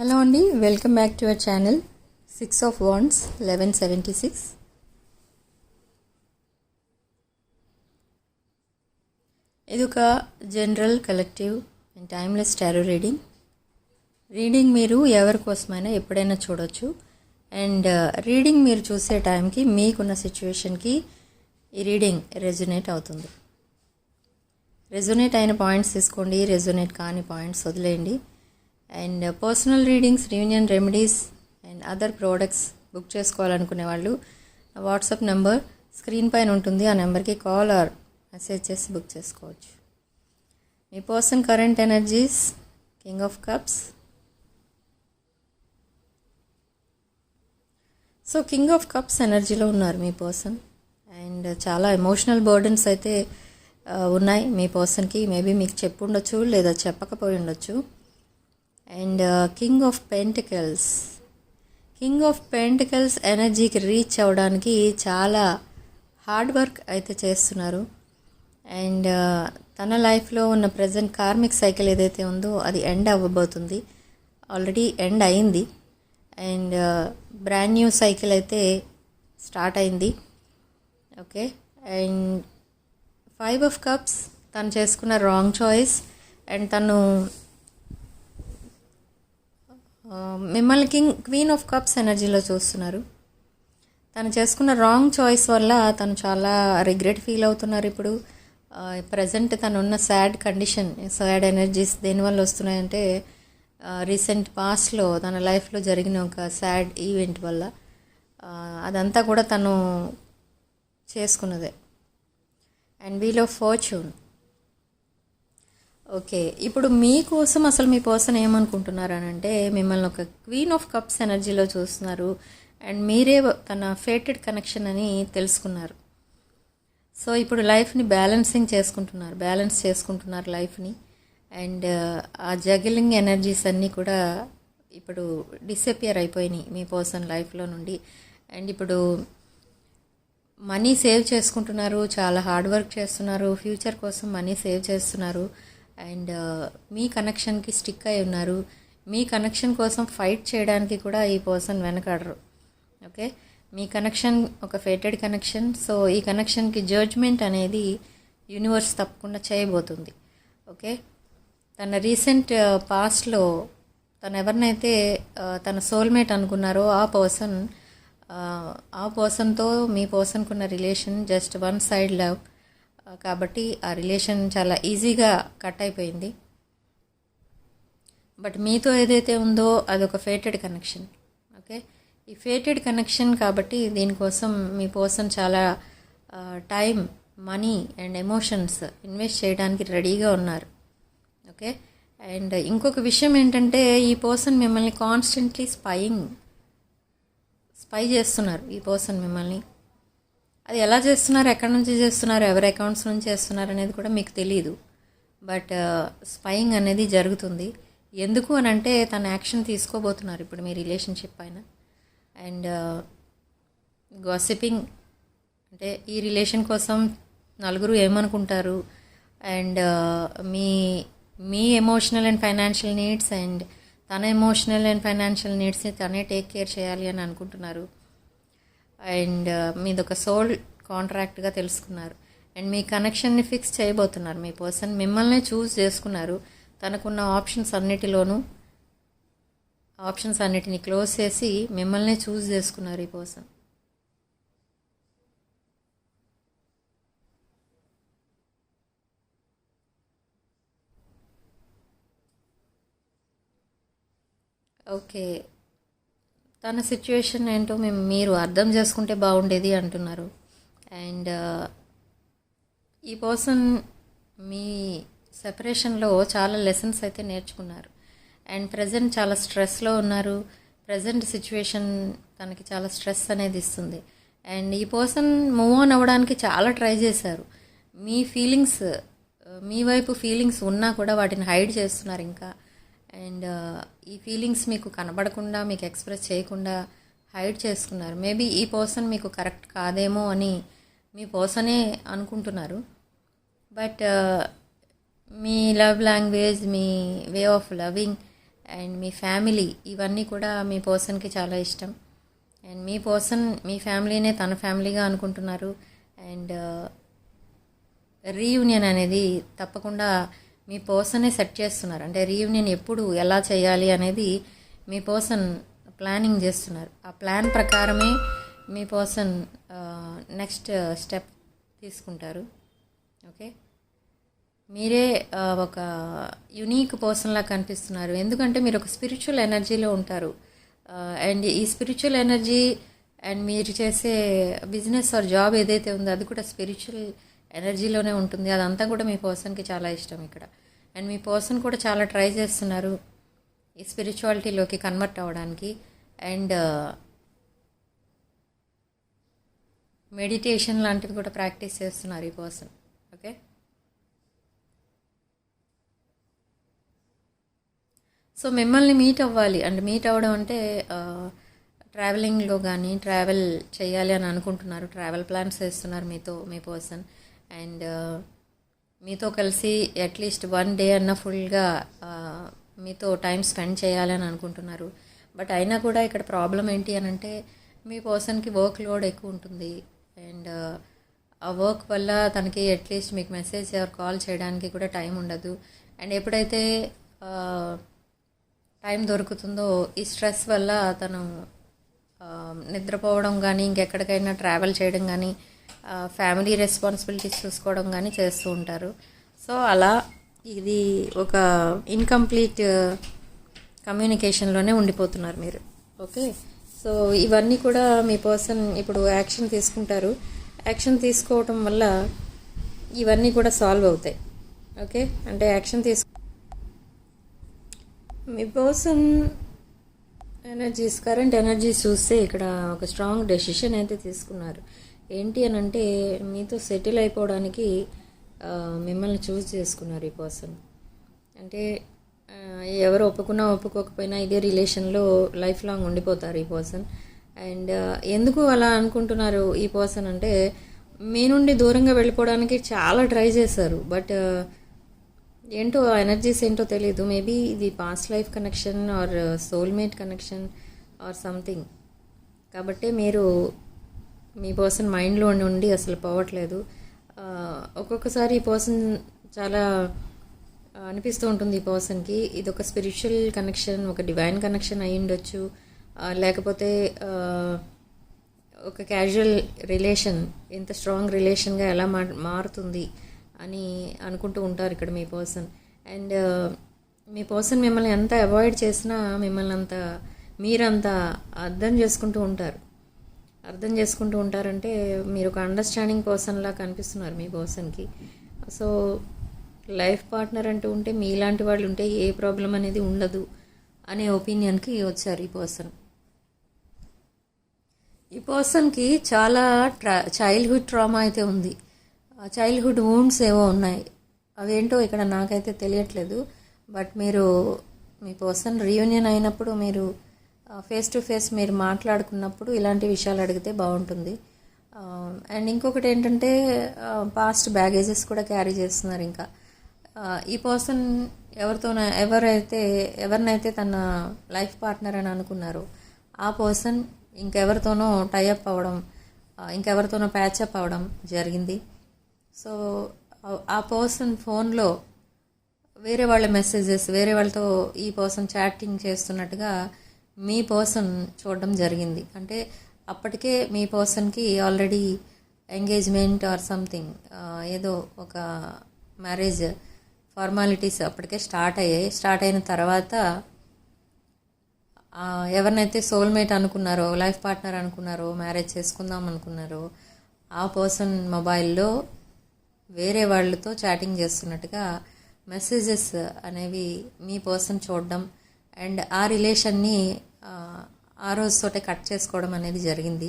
Hello అండి welcome back to our channel. Six of wands eleven seventy six ఇది ఒక general collective and timeless tarot reading reading మీరు ఎవరి కోసమైనా ఎప్పుడైనా చూడొచ్చు. అండ్ రీడింగ్ uh, మీరు చూసే టైంకి మీకున్న సిచ్యువేషన్కి ఈ రీడింగ్ రెజొనేట్ అవుతుంది. రెజొనేట్ అయిన పాయింట్స్ తీసుకోండి రెజొనేట్ కాని పాయింట్స్ వదిలేయండి. And personal readings reunion remedies and other products book చేసుకోవాలనుకునే వాళ్ళు వాట్సాప్ నెంబర్ స్క్రీన్ పైన ఉంటుంది. ఆ నెంబర్కి కాల్ ఆర్ మెసేజ్ చేసి బుక్ చేసుకోవచ్చు. మీ person current energies king of cups. So king of cups ఎనర్జీలో ఉన్నారు మీ పర్సన్. అండ్ చాలా ఎమోషనల్ బర్డన్స్ అయితే ఉన్నాయి మీ పర్సన్కి. మేబీ మీకు చెప్పుండొచ్చు లేదా చెప్పకపోయి ఉండొచ్చు. And king of pentacles king of pentacles ఎనర్జీకి రీచ్ అవ్వడానికి చాలా హార్డ్ వర్క్ అయితే చేస్తున్నారు. అండ్ uh, తన లైఫ్లో ఉన్న ప్రజెంట్ కార్మిక్ సైకిల్ ఏదైతే ఉందో అది ఎండ్ అవ్వబోతుంది. ఆల్రెడీ ఎండ్ అయింది. అండ్ బ్రాండ్ న్యూ సైకిల్ అయితే స్టార్ట్ అయింది. Okay and five of cups తను చేసుకున్న రాంగ్ చాయిస్ అండ్ తను Um, మిమ్మల్ని కింగ్ క్వీన్ ఆఫ్ కప్స్ ఎనర్జీలో చూస్తున్నారు. తను చేసుకున్న రాంగ్ చాయిస్ వల్ల తను చాలా రిగ్రెట్ ఫీల్ అవుతున్నారు ఇప్పుడు. ప్రజెంట్ తను ఉన్న సాడ్ కండిషన్ సాడ్ ఎనర్జీస్ దేనివల్ల వస్తున్నాయంటే రీసెంట్ పాస్ట్లో తన లైఫ్లో జరిగిన ఒక సాడ్ ఈవెంట్ వల్ల. అదంతా కూడా తను చేసుకున్నదే. And wheel of fortune. Okay ఇప్పుడు మీకోసం అసలు మీ పర్సన్ ఏమనుకుంటున్నారు అని అంటే మిమ్మల్ని ఒక క్వీన్ ఆఫ్ కప్స్ ఎనర్జీలో చూస్తున్నారు అండ్ మీరే తన ఫేటెడ్ కనెక్షన్ అని తెలుసుకున్నారు. సో ఇప్పుడు లైఫ్ని బ్యాలెన్సింగ్ చేసుకుంటున్నారు బ్యాలెన్స్ చేసుకుంటున్నారు లైఫ్ని అండ్ ఆ జగిలింగ్ ఎనర్జీస్ అన్నీ కూడా ఇప్పుడు డిసపియర్ అయిపోయినాయి మీ పర్సన్ లైఫ్లో నుండి. అండ్ ఇప్పుడు మనీ సేవ్ చేసుకుంటున్నారు చాలా హార్డ్ వర్క్ చేస్తున్నారు ఫ్యూచర్ కోసం మనీ సేవ్ చేస్తున్నారు అండ్ మీ కనెక్షన్కి స్టిక్ అయి ఉన్నారు. మీ కనెక్షన్ కోసం ఫైట్ చేయడానికి కూడా ఈ పర్సన్ వెనకాడరు. ఓకే? మీ కనెక్షన్ ఒక ఫేటెడ్ కనెక్షన్. సో ఈ కనెక్షన్కి జడ్జ్మెంట్ అనేది యూనివర్స్ తప్పకుండా చేయబోతుంది. ఓకే? తన రీసెంట్ పాస్ట్లో తను ఎవరినైతే తన సోల్మేట్ అనుకున్నారో ఆ పర్సన్ ఆ పర్సన్తో మీ పర్సన్కున్న relation just one side love. కాబట్టి ఆ రిలేషన్ చాలా ఈజీగా కట్ అయిపోయింది. బట్ మీతో ఏదైతే ఉందో అదొక ఫేటెడ్ కనెక్షన్ ఓకే? ఈ ఫేటెడ్ కనెక్షన్ కాబట్టి దీనికోసం మీ పర్సన్ చాలా time money and emotions invest చేయడానికి రెడీగా ఉన్నారు. ఓకే? అండ్ ఇంకొక విషయం ఏంటంటే ఈ పర్సన్ మిమ్మల్ని కాన్స్టెంట్లీ స్పైయింగ్ స్పై చేస్తున్నారు. ఈ పర్సన్ మిమ్మల్ని. అది ఎలా చేస్తున్నారు? ఎక్కడి నుంచి చేస్తున్నారు? ఎవరి అకౌంట్స్ నుంచి చేస్తున్నారు అనేది కూడా మీకు తెలియదు బట్ స్పైయింగ్ అనేది జరుగుతుంది. ఎందుకు అని అంటే తన యాక్షన్ తీసుకోబోతున్నారు ఇప్పుడు మీ రిలేషన్షిప్ పైన. అండ్ గాసిపింగ్ uh, అంటే ఈ రిలేషన్ కోసం నలుగురు ఏమనుకుంటారు? అండ్ uh, మీ మీ emotional and financial needs and తన ఎమోషనల్ అండ్ ఫైనాన్షియల్ నీడ్స్ని తనే టేక్ కేర్ చేయాలి అని అనుకుంటున్నారు. అండ్ మీది ఒక సోల్ కాంట్రాక్ట్గా తెలుసుకున్నారు. అండ్ మీ కనెక్షన్ని ఫిక్స్ చేయబోతున్నారు. మీ పర్సన్ మిమ్మల్ని చూస్ చేసుకున్నారు. తనకున్న ఆప్షన్స్ అన్నిటిలోనూ ఆప్షన్స్ అన్నిటిని క్లోజ్ చేసి మిమ్మల్ని చూస్ చేసుకున్నారు ఈ పర్సన్. ఓకే. తన సిచ్యువేషన్ ఏంటో మేము మీరు అర్థం చేసుకుంటే బాగుండేది అంటున్నారు. అండ్ uh, ఈ పర్సన్ మీ సెపరేషన్లో చాలా లెసన్స్ అయితే నేర్చుకున్నారు. అండ్ ప్రజెంట్ చాలా స్ట్రెస్లో ఉన్నారు. ప్రజెంట్ సిచ్యువేషన్ తనకి చాలా స్ట్రెస్ అనేది ఇస్తుంది. అండ్ ఈ పర్సన్ మూవ్ ఆన్ అవ్వడానికి చాలా ట్రై చేశారు. మీ ఫీలింగ్స్ uh, మీ వైపు ఫీలింగ్స్ ఉన్నా కూడా వాటిని హైడ్ చేస్తున్నారు ఇంకా. అండ్ ఈ ఫీలింగ్స్ మీకు కనబడకుండా మీకు ఎక్స్ప్రెస్ చేయకుండా హైడ్ చేసుకున్నారు. మేబీ ఈ పర్సన్ మీకు కరెక్ట్ కాదేమో అని మీ పర్సనే అనుకుంటున్నారు. బట్ మీ లవ్ లాంగ్వేజ్ మీ వే ఆఫ్ లవింగ్ అండ్ మీ ఫ్యామిలీ ఇవన్నీ కూడా మీ పర్సన్కి చాలా ఇష్టం. అండ్ మీ పర్సన్ మీ ఫ్యామిలీనే తన ఫ్యామిలీగా అనుకుంటున్నారు. అండ్ రీయూనియన్ అనేది తప్పకుండా మీ పర్సన్ని సెట్ చేస్తున్నారు. అంటే రీయూనియన్ ఎప్పుడు ఎలా చేయాలి అనేది మీ పర్సన్ ప్లానింగ్ చేస్తున్నారు. ఆ ప్లాన్ ప్రకారమే మీ పర్సన్ నెక్స్ట్ స్టెప్ తీసుకుంటారు. ఓకే? మీరే ఒక యునీక్ పర్సన్లా కనిపిస్తున్నారు. ఎందుకంటే మీరు ఒక స్పిరిచువల్ ఎనర్జీలో ఉంటారు. అండ్ ఈ స్పిరిచువల్ ఎనర్జీ అండ్ మీరు చేసే బిజినెస్ ఆర్ జాబ్ ఏదైతే ఉందో అది కూడా స్పిరిచువల్ ఎనర్జీలోనే ఉంటుంది. అదంతా కూడా మీ పర్సన్కి చాలా ఇష్టం ఇక్కడ. అండ్ మీ పర్సన్ కూడా చాలా ట్రై చేస్తున్నారు ఈ స్పిరిచువాలిటీలోకి కన్వర్ట్ అవ్వడానికి. అండ్ మెడిటేషన్ లాంటివి కూడా ప్రాక్టీస్ చేస్తున్నారు ఈ పర్సన్. ఓకే? సో మిమ్మల్ని మీట్ అవ్వాలి. అండ్ మీట్ అవ్వడం అంటే ట్రావెలింగ్లో కానీ ట్రావెల్ చేయాలి అని అనుకుంటున్నారు. ట్రావెల్ ప్లాన్స్ చేస్తున్నారు మీతో మీ పర్సన్. అండ్ మీతో కలిసి అట్లీస్ట్ వన్ డే అన్న ఫుల్గా మీతో టైం స్పెండ్ చేయాలని అనుకుంటున్నారు. బట్ అయినా కూడా ఇక్కడ ప్రాబ్లం ఏంటి అని అంటే మీ పర్సన్కి వర్క్ లోడ్ ఎక్కువ ఉంటుంది. అండ్ ఆ వర్క్ వల్ల తనకి అట్లీస్ట్ మీకు మెసేజ్ ఆర్ కాల్ చేయడానికి కూడా టైం ఉండదు. అండ్ ఎప్పుడైతే టైం దొరుకుతుందో ఈ స్ట్రెస్ వల్ల తను నిద్రపోవడం కానీ ఇంకెక్కడికైనా ట్రావెల్ చేయడం కానీ ఫ్యామిలీ రెస్పాన్సిబిలిటీస్ చూసుకోవడం కానీ చేస్తూ ఉంటారు. సో అలా ఇది ఒక ఇన్కంప్లీట్ కమ్యూనికేషన్లోనే ఉండిపోతున్నారు మీరు. ఓకే? సో ఇవన్నీ కూడా మీ పర్సన్ ఇప్పుడు యాక్షన్ తీసుకుంటారు. యాక్షన్ తీసుకోవటం వల్ల ఇవన్నీ కూడా సాల్వ్ అవుతాయి. ఓకే? అంటే యాక్షన్ తీసు మీ పర్సన్ ఎనర్జీస్ కరెంట్ ఎనర్జీస్ చూస్తే ఇక్కడ ఒక స్ట్రాంగ్ డెసిషన్ అయితే తీసుకున్నారు. ఏంటి అని అంటే మీతో సెటిల్ అయిపోవడానికి మిమ్మల్ని చూస్ చేసుకున్నారు ఈ పర్సన్. అంటే ఎవరు ఒప్పుకున్నా ఒప్పుకోకపోయినా ఇదే రిలేషన్లో లైఫ్ లాంగ్ ఉండిపోతారు ఈ పర్సన్. అండ్ ఎందుకు అలా అనుకుంటున్నారు ఈ పర్సన్ అంటే మీ నుండి దూరంగా వెళ్ళిపోవడానికి చాలా ట్రై చేశారు. బట్ ఏంటో ఎనర్జీస్ ఏంటో తెలియదు మేబీ ఇది past life connection or soulmate connection or something. కాబట్టే మీరు మీ పర్సన్ మైండ్లో నుండి అసలు పోవట్లేదు. ఒక్కొక్కసారి ఈ పర్సన్ చాలా అనిపిస్తూ ఉంటుంది ఈ పర్సన్కి. ఇది ఒక స్పిరిచువల్ కనెక్షన్ ఒక డివైన్ కనెక్షన్ అయి ఉండొచ్చు. లేకపోతే ఒక క్యాజువల్ రిలేషన్ ఇంత స్ట్రాంగ్ రిలేషన్గా ఎలా మా మారుతుంది అని అనుకుంటూ ఉంటారు ఇక్కడ మీ పర్సన్. అండ్ మీ పర్సన్ మిమ్మల్ని ఎంత అవాయిడ్ చేసినా మిమ్మల్ని అంత మీరంత అర్థం చేసుకుంటూ ఉంటారు. అర్థం చేసుకుంటూ ఉంటారంటే మీరు ఒక అండర్స్టాండింగ్ పర్సన్లా కనిపిస్తున్నారు మీ పర్సన్కి సో లైఫ్ పార్ట్నర్ అంటూ ఉంటే మీలాంటి వాళ్ళు ఉంటే ఏ ప్రాబ్లం అనేది ఉండదు అనే ఒపీనియన్కి వచ్చారు ఈ పర్సన్ ఈ పర్సన్కి చాలా ట్రా చైల్డ్హుడ్ ట్రామా అయితే ఉంది. ఆ చైల్డ్హుడ్ వూండ్స్ ఏవో ఉన్నాయి. అవేంటో ఇక్కడ నాకైతే తెలియట్లేదు. బట్ మీరు మీ పర్సన్ రీయూనియన్ అయినప్పుడు మీరు ఫేస్ టు ఫేస్ మీరు మాట్లాడుకున్నప్పుడు ఇలాంటి విషయాలు అడిగితే బాగుంటుంది. అండ్ ఇంకొకటి ఏంటంటే పాస్ట్ బ్యాగేజెస్ కూడా క్యారీ చేస్తున్నారు ఇంకా. ఈ పర్సన్ ఎవరితోన ఎవరైతే ఎవరినైతే తన లైఫ్ పార్ట్నర్ అని అనుకున్నారో ఆ పర్సన్ ఇంకెవరితోనో టైఅప్ అవ్వడం ఇంకెవరితోనో ప్యాచప్ అవ్వడం జరిగింది. సో ఆ- ఆ పర్సన్ ఫోన్లో వేరే వాళ్ళ మెసేజెస్ వేరే వాళ్ళతో ఈ పర్సన్ చాటింగ్ చేస్తున్నట్టుగా మీ పర్సన్ చూడడం జరిగింది. అంటే అప్పటికే మీ పర్సన్కి ఆల్రెడీ ఎంగేజ్మెంట్ ఆర్ సంథింగ్ ఏదో ఒక మ్యారేజ్ ఫార్మాలిటీస్ అప్పటికే స్టార్ట్ అయ్యాయి. స్టార్ట్ అయిన తర్వాత ఎవరినైతే సోల్మేట్ అనుకున్నారో లైఫ్ పార్ట్నర్ అనుకున్నారో మ్యారేజ్ చేసుకుందాం అనుకున్నారో ఆ పర్సన్ మొబైల్లో వేరే వాళ్ళతో చాటింగ్ చేస్తున్నట్టుగా మెసేజెస్ అనేవి మీ పర్సన్ చూడడం అండ్ ఆ రిలేషన్ని ఆ, రోజు రోజుతోటే కట్ చేసుకోవడం అనేది జరిగింది.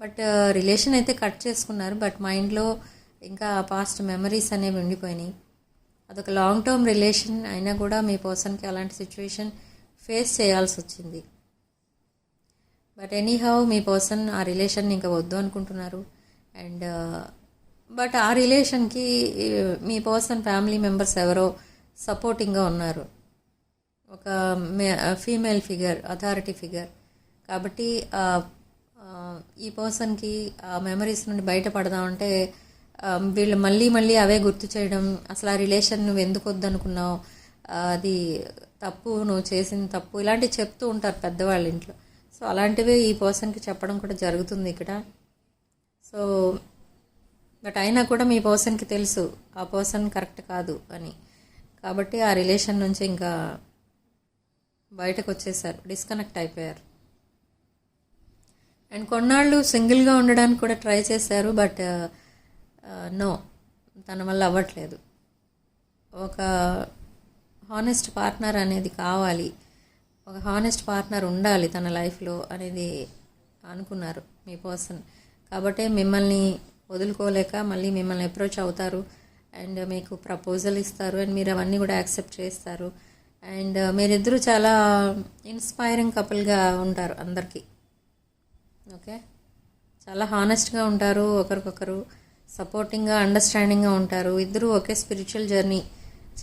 బట్ రిలేషన్ అయితే కట్ చేసుకున్నారు. బట్ మైండ్లో ఇంకా పాస్ట్ మెమరీస్ అనేవి ఉండిపోయినాయి. అదొక లాంగ్ టర్మ్ రిలేషన్ అయినా కూడా మీ పర్సన్కి అలాంటి సిచ్యువేషన్ ఫేస్ చేయాల్సి వచ్చింది. బట్ ఎనీహౌ మీ పర్సన్ ఆ రిలేషన్ ఇంకా వద్దు అనుకుంటున్నారు. అండ్ బట్ ఆ రిలేషన్కి మీ పర్సన్ ఫ్యామిలీ మెంబర్స్ ఎవరో సపోర్టింగ్గా ఉన్నారు. ఒక ఫీమేల్ ఫిగర్ అథారిటీ ఫిగర్ కాబట్టి ఈ పర్సన్కి ఆ మెమరీస్ నుండి బయటపడదామంటే వీళ్ళు మళ్ళీ మళ్ళీ అవే గుర్తు చేయడం అసలు ఆ రిలేషన్ నువ్వు ఎందుకు వద్దనుకున్నావు అది తప్పు నువ్వు చేసిన తప్పు ఇలాంటివి చెప్తూ ఉంటారు పెద్దవాళ్ళ ఇంట్లో. సో అలాంటివే ఈ పర్సన్కి చెప్పడం కూడా జరుగుతుంది ఇక్కడ. సో బట్ అయినా కూడా మీ పర్సన్కి తెలుసు ఆ పర్సన్ కరెక్ట్ కాదు అని. కాబట్టి ఆ రిలేషన్ నుంచి ఇంకా బయటకు వచ్చేసారు డిస్కనెక్ట్ అయిపోయారు. అండ్ కొన్నాళ్ళు సింగిల్గా ఉండడానికి కూడా ట్రై చేశారు బట్ నో తన వల్ల అవ్వట్లేదు. ఒక హానెస్ట్ పార్ట్నర్ అనేది కావాలి. ఒక హానెస్ట్ పార్ట్నర్ ఉండాలి తన లైఫ్లో అనేది అనుకున్నారు మీ పర్సన్. కాబట్టి మిమ్మల్ని వదులుకోలేక మళ్ళీ మిమ్మల్ని అప్రోచ్ అవుతారు. అండ్ మీకు ప్రపోజల్ ఇస్తారు. అండ్ మీరు అవన్నీ కూడా యాక్సెప్ట్ చేస్తారు. అండ్ మీరిద్దరూ చాలా ఇన్స్పైరింగ్ కపుల్గా ఉంటారు అందరికీ. ఓకే? చాలా హానెస్ట్గా ఉంటారు ఒకరికొకరు సపోర్టింగ్గా అండర్స్టాండింగ్గా ఉంటారు. ఇద్దరు ఒకే స్పిరిచువల్ జర్నీ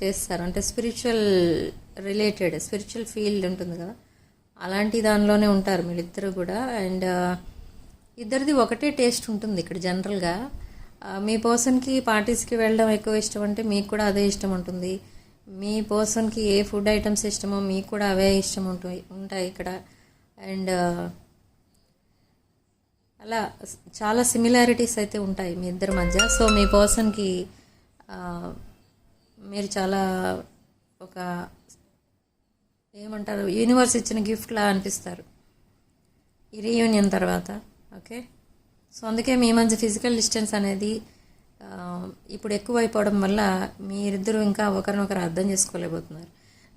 చేస్తారు. అంటే స్పిరిచువల్ రిలేటెడ్ స్పిరిచువల్ ఫీల్డ్ ఉంటుంది కదా. అలాంటి దానిలోనే ఉంటారు మీరిద్దరు కూడా. అండ్ ఇద్దరిది ఒకటే టేస్ట్ ఉంటుంది ఇక్కడ జనరల్గా. మీ పర్సన్కి పార్టీస్కి వెళ్ళడం ఎక్కువ ఇష్టం అంటే మీకు కూడా అదే ఇష్టం ఉంటుంది. మీ పర్సన్కి ఏ ఫుడ్ ఐటమ్స్ ఇష్టమో మీకు కూడా అవే ఇష్టం ఉంటాయి ఉంటాయి ఇక్కడ. అండ్ అలా చాలా సిమిలారిటీస్ అయితే ఉంటాయి మీ ఇద్దరి మధ్య. సో మీ పర్సన్కి మీరు చాలా ఒక ఏమంటారు యూనివర్స్ ఇచ్చిన గిఫ్ట్లా అనిపిస్తారు. ఈ రీయూనియన్ తర్వాత ఓకే? సో అందుకే మీ మధ్య ఫిజికల్ డిస్టెన్స్ అనేది ఇప్పుడు ఎక్కువైపోవడం వల్ల మీరిద్దరూ ఇంకా ఒకరినొకరు అర్థం చేసుకోలేకపోతున్నారు.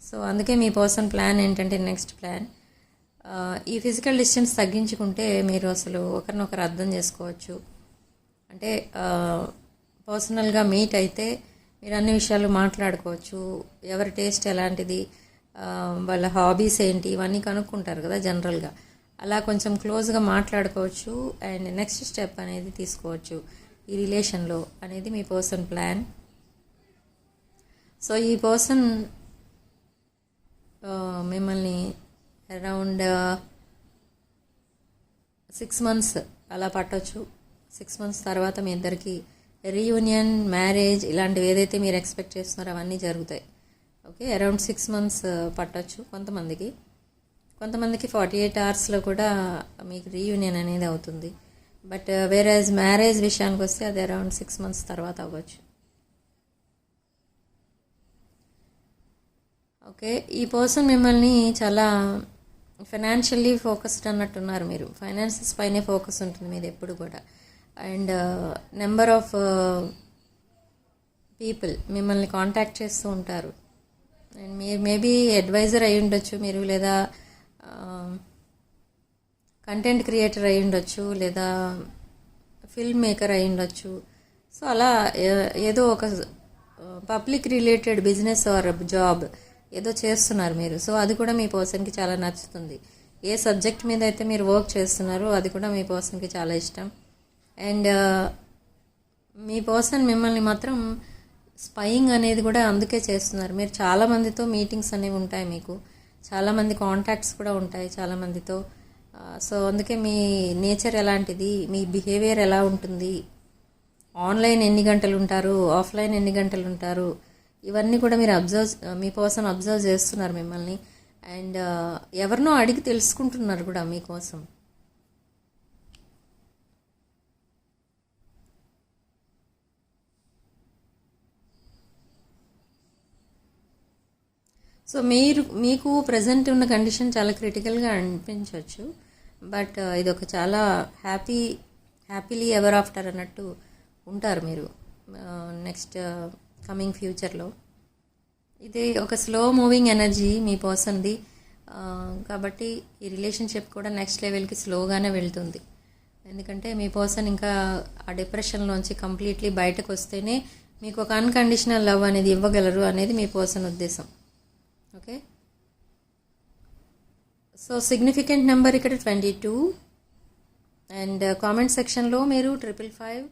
సో అందుకే మీ పర్సన్ ప్లాన్ ఏంటంటే నెక్స్ట్ ప్లాన్. ఈ ఫిజికల్ డిస్టెన్స్ తగ్గించుకుంటే మీరు అసలు ఒకరినొకరు అర్థం చేసుకోవచ్చు. అంటే పర్సనల్గా మీట్ అయితే మీరు అన్ని విషయాలు మాట్లాడుకోవచ్చు. ఎవరి టేస్ట్ ఎలాంటిది? వాళ్ళ హాబీస్ ఏంటి? ఇవన్నీ కనుక్కుంటారు కదా జనరల్గా. అలా కొంచెం క్లోజ్గా మాట్లాడుకోవచ్చు. అండ్ నెక్స్ట్ స్టెప్ అనేది తీసుకోవచ్చు. ఈ రిలేషన్లో అనేది మీ పర్సన్ ప్లాన్. సో ఈ పర్సన్ మిమ్మల్ని అరౌండ్ సిక్స్ మంత్స్ అలా పట్టొచ్చు. సిక్స్ మంత్స్ తర్వాత మీ ఇద్దరికి రీయూనియన్ మ్యారేజ్ ఇలాంటివి ఏదైతే మీరు ఎక్స్పెక్ట్ చేస్తున్నారో అవన్నీ జరుగుతాయి. ఓకే? అరౌండ్ సిక్స్ మంత్స్ పట్టొచ్చు కొంతమందికి. కొంతమందికి ఫార్టీ ఎయిట్ అవర్స్లో కూడా మీకు రీయూనియన్ అనేది అవుతుంది. బట్ వేరేజ్ మ్యారేజ్ విషయానికి వస్తే అది అరౌండ్ సిక్స్ మంత్స్ తర్వాత అవ్వచ్చు. ఓకే ఈ పర్సన్ మిమ్మల్ని చాలా ఫైనాన్షియల్లీ ఫోకస్డ్ అన్నట్టున్నారు మీరు. ఫైనాన్సెస్ పైనే ఫోకస్ ఉంటుంది మీది ఎప్పుడు కూడా. అండ్ నెంబర్ ఆఫ్ పీపుల్ మిమ్మల్ని కాంటాక్ట్ చేస్తూ ఉంటారు. అండ్ మీ మేబీ అడ్వైజర్ అయి ఉండొచ్చు మీరు లేదా um, కంటెంట్ క్రియేటర్ అయి ఉండొచ్చు లేదా ఫిల్మ్ మేకర్ అయి ఉండొచ్చు. సో అలా ఏదో ఒక public related business or job ఏదో చేస్తున్నారు మీరు. సో అది కూడా మీ పర్సన్కి చాలా నచ్చుతుంది. ఏ సబ్జెక్ట్ మీద అయితే మీరు వర్క్ చేస్తున్నారో అది కూడా మీ పర్సన్కి చాలా ఇష్టం. అండ్ మీ పర్సన్ మిమ్మల్ని మాత్రం స్పయింగ్ అనేది కూడా అందుకే చేస్తున్నారు. మీరు చాలామందితో మీటింగ్స్ అనేవి ఉంటాయి మీకు. చాలామంది కాంటాక్ట్స్ కూడా ఉంటాయి చాలామందితో సో అందుకే మీ నేచర్ ఎలాంటిది? మీ బిహేవియర్ ఎలా ఉంటుంది? ఆన్లైన్ ఎన్ని గంటలు ఉంటారు? ఆఫ్లైన్ ఎన్ని గంటలు ఉంటారు? ఇవన్నీ కూడా మీరు అబ్జర్వ్ మీ పర్సన్ అబ్జర్వ్ చేస్తున్నారు మిమ్మల్ని. అండ్ ఎవరినో అడిగి తెలుసుకుంటున్నారు కూడా మీకోసం. సో మీరు మీకు ప్రజెంట్ ఉన్న కండిషన్ చాలా క్రిటికల్గా అనిపించవచ్చు బట్ uh, ఇది ఒక చాలా హ్యాపీ హ్యాపీలీ ఎవర్ ఆఫ్టర్ అన్నట్టు ఉంటారు మీరు. నెక్స్ట్ కమింగ్ ఫ్యూచర్లో ఇది ఒక స్లో మూవింగ్ ఎనర్జీ మీ పర్సన్ది uh, కాబట్టి ఈ రిలేషన్షిప్ కూడా నెక్స్ట్ లెవెల్కి స్లోగానే వెళ్తుంది. ఎందుకంటే మీ పర్సన్ ఇంకా ఆ డిప్రెషన్లోంచి కంప్లీట్లీ బయటకు వస్తేనే మీకు ఒక అన్కండిషనల్ లవ్ అనేది ఇవ్వగలరు అనేది మీ పర్సన్ ఉద్దేశం. ఓకే సో సిగ్నిఫికెంట్ నెంబర్ ఇక్కడ ట్వంటీ టూ అండ్ కామెంట్ సెక్షన్లో మీరు ట్రిపుల్ ఫైవ్